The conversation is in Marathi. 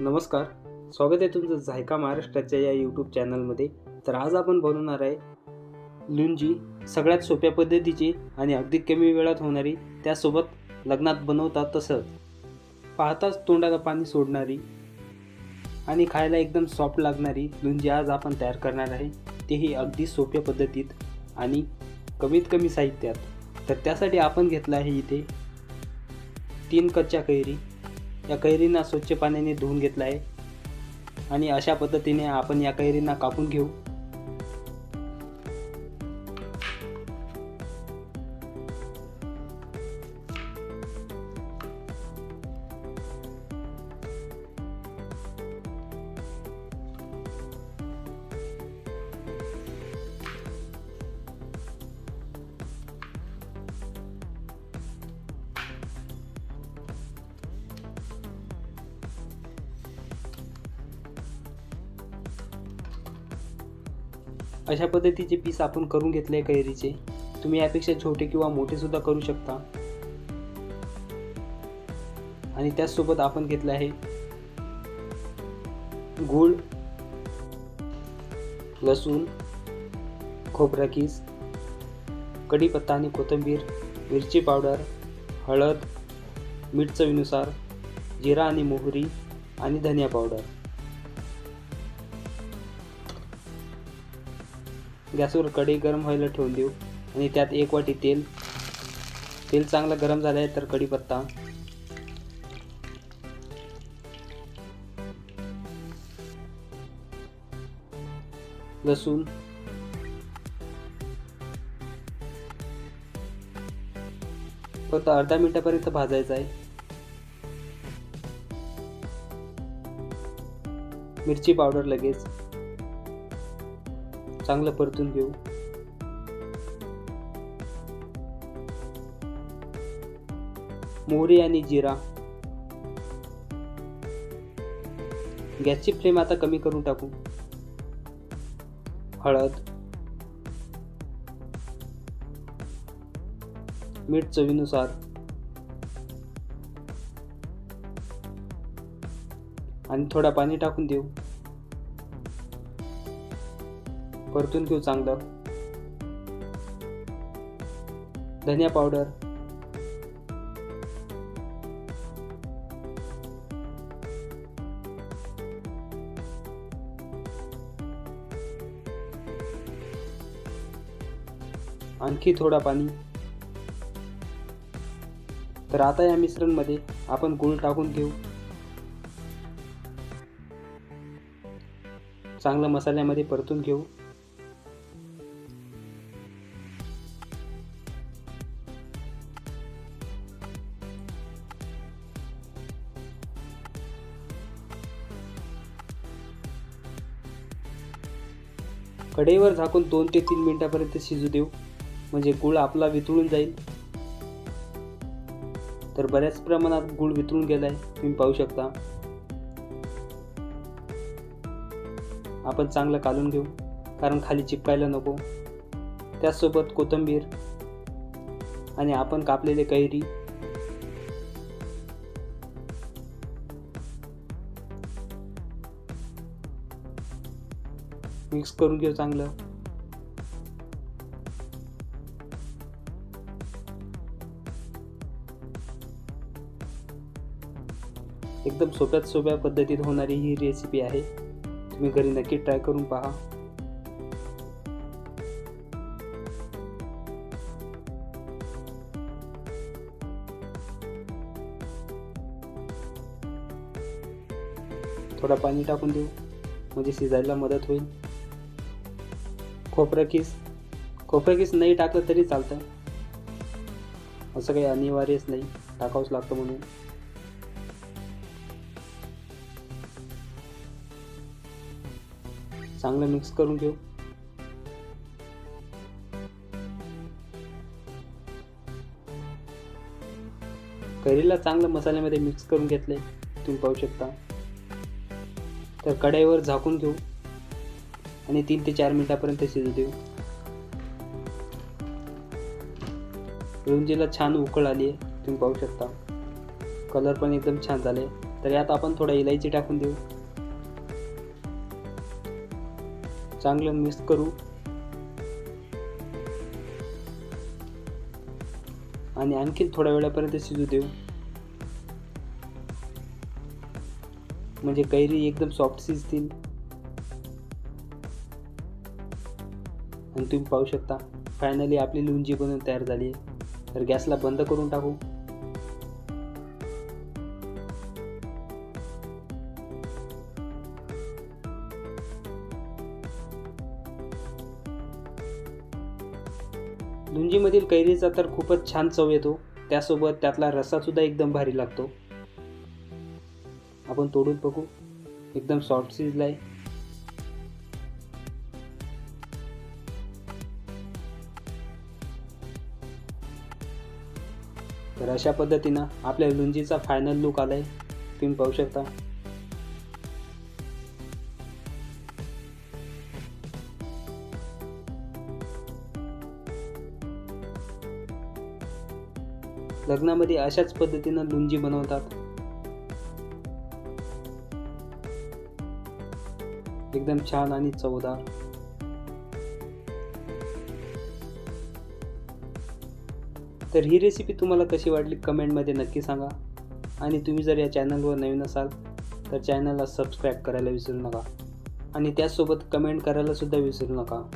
नमस्कार स्वागत आहे तुमचं झायका महाराष्ट्राच्या या यूट्यूब चॅनलमध्ये तर आज आपण बनवणार आहे लुंजी सगळ्यात सोप्या पद्धतीची आणि अगदी कमी वेळात होणारी त्यासोबत लग्नात बनवतात तसं. पाहताच तोंडाला पाणी सोडणारी आणि खायला एकदम सॉफ्ट लागणारी लुंजी आज आपण तयार करणार आहे. तेही अगदी सोप्या पद्धतीत आणि कमीत कमी साहित्यात. तर त्यासाठी आपण घेतलं आहे इथे तीन कच्च्या कैरी या कैरींना स्वच्छ पाण्याने धुवून घेतला आहे. आणि अशा पद्धतीने आपण या कैरींना कापून घेऊ. अशा पद्धतीचे पीस आपण करून घेतले कैरीचे. तुम्ही यापेक्षा छोटे किंवा मोठे सुद्धा करू शकता. आणि त्याचसोबत आपण घेतलं आहे गूळ लसूण खोबरा किस कढीपत्ता आणि कोथिंबीर मिरची पावडर हळद मीठ चवीनुसार जिरा आणि मोहरी आणि धनिया पावडर. गॅसवर कढई गरम व्हायला ठेवून देऊ. आणि त्यात एक वाटी तेल. तेल चांगलं गरम झालं आहे तर कढीपत्ता लसूण. फक्त अर्धा मिनिटापर्यंत भाजायचं आहे. मिरची पावडर लगेच. चांगलं परतून घेऊ. मोहरी आणि जिरा. गॅसची फ्लेम आता कमी करून टाकू. हळद. मीठ चवीनुसार. आणि थोडा पाणी टाकून देऊ. परतून घेऊ चांगलं. धनिया पावडर आणखी थोडा पाणी. तर आता या मिश्रणमध्ये आपण गुळ टाकून घेऊ. चांगलं मसाल्यामध्ये परतून घेऊ. कढईवर झाकून दोन ते तीन मिनिटापर्यंत शिजू देऊ. म्हणजे गुळ आपला वितळून जाईल. तर बऱ्याच प्रमाणात गुळ वितळून गेला आहे तुम्ही पाहू शकता. आपण चांगलं कालून घेऊ. कारण खाली चिपकायला नको. त्याचसोबत कोथिंबीर आणि आपण कापलेले कैरी. मिक्स करून घेऊ चांगलं. एकदम सोप्यात सोप्या पद्धतीत होणारी ही रेसिपी आहे. तुम्ही घरी नक्की ट्राय करून पहा. थोडा पाणी टाकून देऊ. म्हणजे शिजायला मदत होईल. खोबरं किस खोबरं किस नाही टाकलं तरी चालतं असं काही अनिवार्यच नाही. टाकावंच लागतं म्हणून. चांगलं मिक्स करून घेऊ. करीला चांगलं मसाल्यामध्ये मिक्स करून घेतले तुम्ही पाहू शकता. तर कढईवर झाकून घेऊ. आणि तीन ते चार मिनिटापर्यंत शिजू देऊ. रुंजीला छान उकळ आली आहे तुम्ही पाहू शकता. कलर पण एकदम छान झाले तर यात आपण थोडा इलायची टाकून देऊ. चांगलं मिक्स करू. आणि आणखी थोड्या वेळापर्यंत शिजू देऊ. म्हणजे कैरी एकदम सॉफ्ट शिजतील. आणि तुम्ही पाहू शकता फायनली आपली लुंजी बनवून तयार झाली आहे. तर गॅसला बंद करून टाकू. लुंजीमधील कैरीचा तर खूपच छान चव येतो. त्यासोबत त्यातला रसासुद्धा एकदम भारी लागतो. आपण तोडून बघू. एकदम सॉफ्ट शिजलाय. तर अशा पद्धतीनं आपल्या लुंजीचा फायनल लुक आलाय. तुम्ही पाहू शकता. लग्नामध्ये अशाच पद्धतीनं लुंजी बनवतात. एकदम छान आणि चवदार. तर ही रेसिपी तुम्हाला कशी वाटली कमेंटमध्ये नक्की सांगा. आणि तुम्ही जर या चॅनलवर नवीन असाल तर चॅनलला सबस्क्राईब करायला विसरू नका. आणि त्याचसोबत कमेंट करायलासुद्धा विसरू नका.